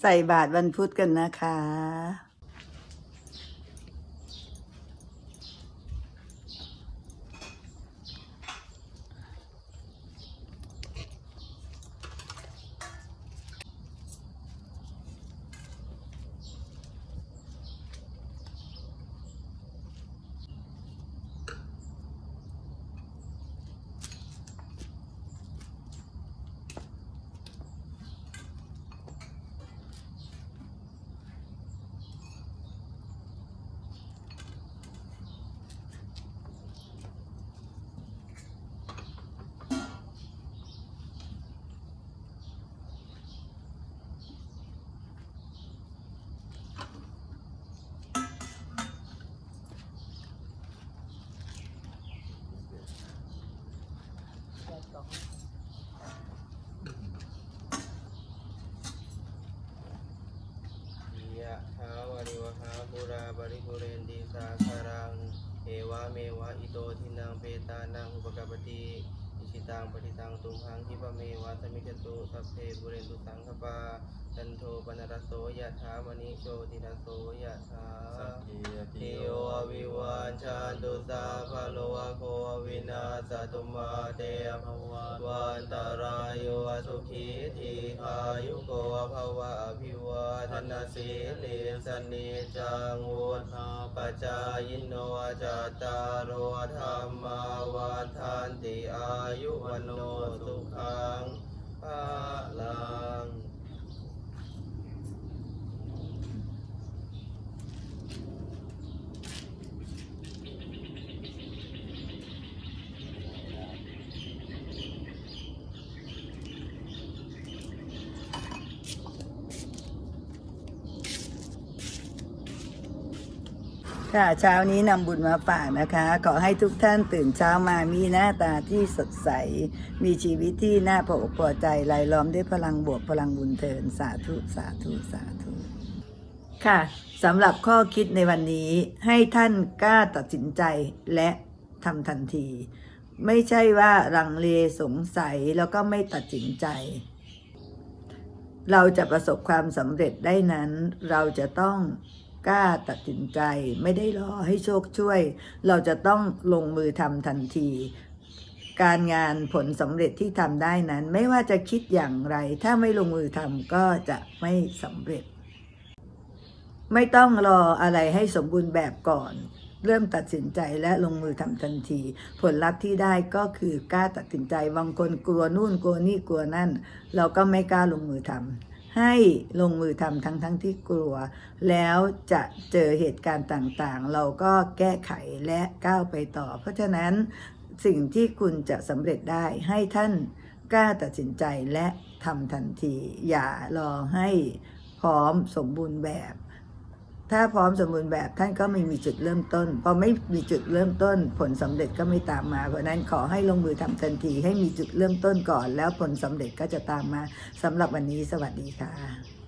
ใส่บาตรวันพุธกันนะคะ ยะถาวาริวหาปุราบริปุเรนติสาคารังเอวะเมวะอิโตทินังเปตานังอุปกปปติอิชิตังปฏิตังตุมหังคิปะเมวะสมิจจตุสัพเพปุเรนตุสังคปาจันโทปนรสโสยะถามณิโชติรสโสยะถาสัพพิยติติโยโยอวิวาชันตุสาภะโลวะโค วินาสตุมาเตภวันตารายโยสุขีทีอายุโกภวะอภิวาทนาสีลิสนิจังวุฒาปจายโนจัตตารโอธรรมาวันทันติอายุวโนสุขังภาลัง ค่ะเช้านี้นำบุญมาฝากนะคะ ขอให้ทุกท่านตื่นเช้ามามีหน้าตาที่สดใส มีชีวิตที่น่าพออกพอใจรายล้อมด้วยพลังบวกพลังบุญเทินสาธุสาธุสาธุ ค่ะสำหรับข้อคิดในวันนี้ให้ท่านกล้าตัดสินใจและทำทันที ไม่ใช่ว่าลังเลสงสัยแล้วก็ไม่ตัดสินใจ เราจะประสบความสำเร็จได้นั้น เราจะต้อง กล้าตัดสินใจไม่ได้รอให้โชคช่วย เราจะต้องลงมือทำทันที การงานผลสำเร็จที่ทำได้นั้น ไม่ว่าจะคิดอย่างไร ถ้าไม่ลงมือทำก็จะไม่สำเร็จ ไม่ต้องรออะไรให้สมบูรณ์แบบก่อน เริ่มตัดสินใจและลงมือทำทันที ผลลัพธ์ที่ได้ก็คือกล้าตัดสินใจบางคนกลัวนู่นกลัวนี่กลัวนั่น เราก็ไม่กล้าลงมือทำ ให้ลงมือทำทั้งทั้งที่กลัว แล้วจะเจอเหตุการณ์ต่างๆ เราก็แก้ไขและก้าวไปต่อ เพราะฉะนั้นสิ่งที่คุณจะสำเร็จได้ให้ท่านกล้าตัดสินใจและทำทันที อย่ารอให้พร้อมสมบูรณ์แบบ ถ้าพร้อมสมบูรณ์แบบท่านก็ไม่มีจุดเริ่มต้น พอไม่มีจุดเริ่มต้น ผลสำเร็จก็ไม่ตามมา เพราะนั้นขอให้ลงมือทำทันทีให้มีจุดเริ่มต้นก่อน แล้วผลสำเร็จก็จะตามมาสำหรับวันนี้สวัสดีค่ะ